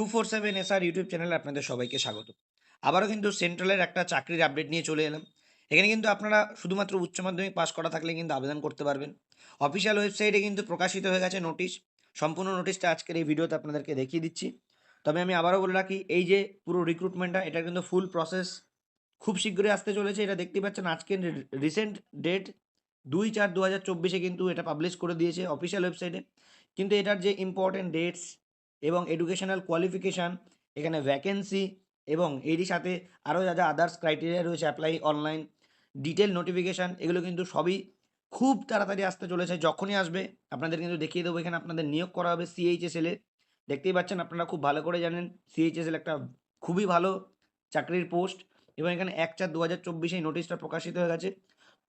Two four seven S R YouTube চ্যানেলে আপনাদের সবাইকে স্বাগত। আবারও কিন্তু সেন্ট্রালের একটা চাকরির আপডেট নিয়ে চলে এলাম। এখানে কিন্তু আপনারা শুধুমাত্র উচ্চ মাধ্যমিক পাস করা থাকলে কিন্তু আবেদন করতে পারবেন। অফিসিয়াল ওয়েবসাইটে কিন্তু প্রকাশিত হয়ে গেছে নোটিশ। সম্পূর্ণ নোটিশটা আজকের এই ভিডিওতে আপনাদেরকে দেখিয়ে দিচ্ছি। তবে আমি আবারও বলে রাখি, এই যে পুরো রিক্রুটমেন্টটা এটা কিন্তু ফুল প্রসেস খুব শীঘ্রই আসতে চলেছে। এটা দেখতে পাচ্ছেন, আজকের রিসেন্ট ডেট দুই চার দু হাজার চব্বিশে কিন্তু এটা পাবলিশ করে দিয়েছে অফিসিয়াল ওয়েবসাইটে কিন্তু এটার যে ইম্পর্টেন্ট ডেটস এবং এডুকেশনাল কোয়ালিফিকেশান এখানে ভ্যাকেন্সি এবং এরই সাথে আরও যা যা আদার্স ক্রাইটেরিয়া রয়েছে অ্যাপ্লাই অনলাইন ডিটেল নোটিফিকেশান এগুলো কিন্তু সবই খুব তাড়াতাড়ি আসতে চলেছে, যখনই আসবে, আপনাদের কিন্তু দেখিয়ে দেবো, এখানে আপনাদের নিয়োগ করা হবে সিএইচএসএল দেখতেই পাচ্ছেন, আপনারা খুব ভালো করে জানেন সিএইচএসএল একটা খুবই ভালো চাকরির পোস্ট এবং এখানে এক চার দু হাজার চব্বিশে নোটিশটা প্রকাশিত হয়ে গেছে।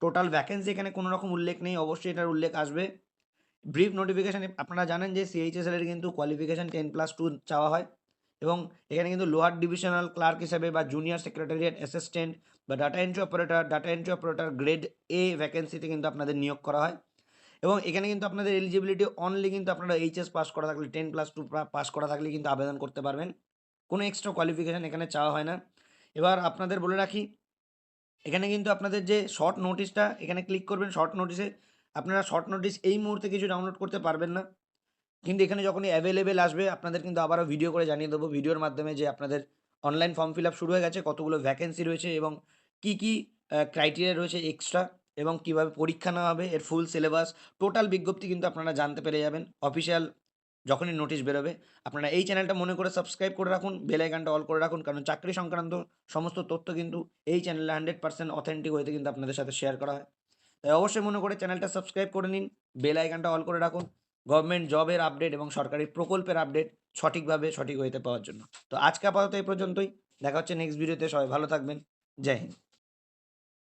টোটাল ভ্যাকেন্সি এখানে কোনো রকম উল্লেখ নেই, অবশ্যই এটার উল্লেখ আসবে। ব্রিফ নোটিফিকেশান আপনারা জানেন যে সিএইচএসএল এর কিন্তু কোয়ালিফিকেশান টেন প্লাস টু চাওয়া হয়। এবং এখানে কিন্তু লোয়ার ডিভিশনাল ক্লার্ক হিসেবে বা জুনিয়র সেক্রেটারিয়েট অ্যাসিস্ট্যান্ট বা data entry operator data entry operator grade এ ভ্যাকেন্সিতে কিন্তু আপনাদের নিয়োগ করা হয়। এবং এখানে কিন্তু আপনাদের এলিজিবিলিটি অনলি কিন্তু আপনারা এইচএস পাস করা থাকলে টেন প্লাস টু পাস করা থাকলে কিন্তু আবেদন করতে পারবেন। কোনো এক্সট্রা কোয়ালিফিকেশান এখানে চাওয়া হয় না। এবার আপনাদের বলে রাখি, এখানে কিন্তু আপনাদের যে শর্ট নোটিশটা এখানে ক্লিক করবেন শর্ট নোটিশে আপনারা শর্ট নোটিস এই মুহূর্তে কিছু ডাউনলোড করতে পারবেন না। কিন্তু এখানে যখনই অ্যাভেলেবেল আসবে, আপনাদের কিন্তু আবারও ভিডিও করে জানিয়ে দেবো। ভিডিওর মাধ্যমে যে আপনাদের অনলাইন ফর্ম ফিল আপ শুরু হয়ে গেছে, কতগুলো ভ্যাকেন্সি রয়েছে এবং কি কি ক্রাইটেরিয়া রয়েছে এক্সট্রা এবং কীভাবে পরীক্ষা নেওয়া হবে, এর ফুল সিলেবাস টোটাল বিজ্ঞপ্তি কিন্তু আপনারা জানতে পেরে যাবেন। অফিসিয়াল যখনই নোটিশ বেরোবে, আপনারা এই চ্যানেলটা মনে করে সাবস্ক্রাইব করে রাখুন বেল আইকনটা অল করে রাখুন, কারণ চাকরি সংক্রান্ত সমস্ত তথ্য কিন্তু এই চ্যানেলে হান্ড্রেড পার্সেন্ট অথেন্টিক হয়েতে কিন্তু আপনাদের সাথে শেয়ার করা হয়। তাই অবশ্যই মনে করে চ্যানেলটা সাবস্ক্রাইব করে নিন, বেল আইকনটা অল করে রাখুন, গভর্নমেন্ট জবের আপডেট এবং সরকারি প্রকল্পের আপডেট সঠিকভাবে সঠিক হইতে পাওয়ার জন্য। তো আজকে আপাতত এই পর্যন্তই, দেখা হচ্ছে নেক্সট ভিডিওতে, সবাই ভালো থাকবেন, জয় হিন্দ।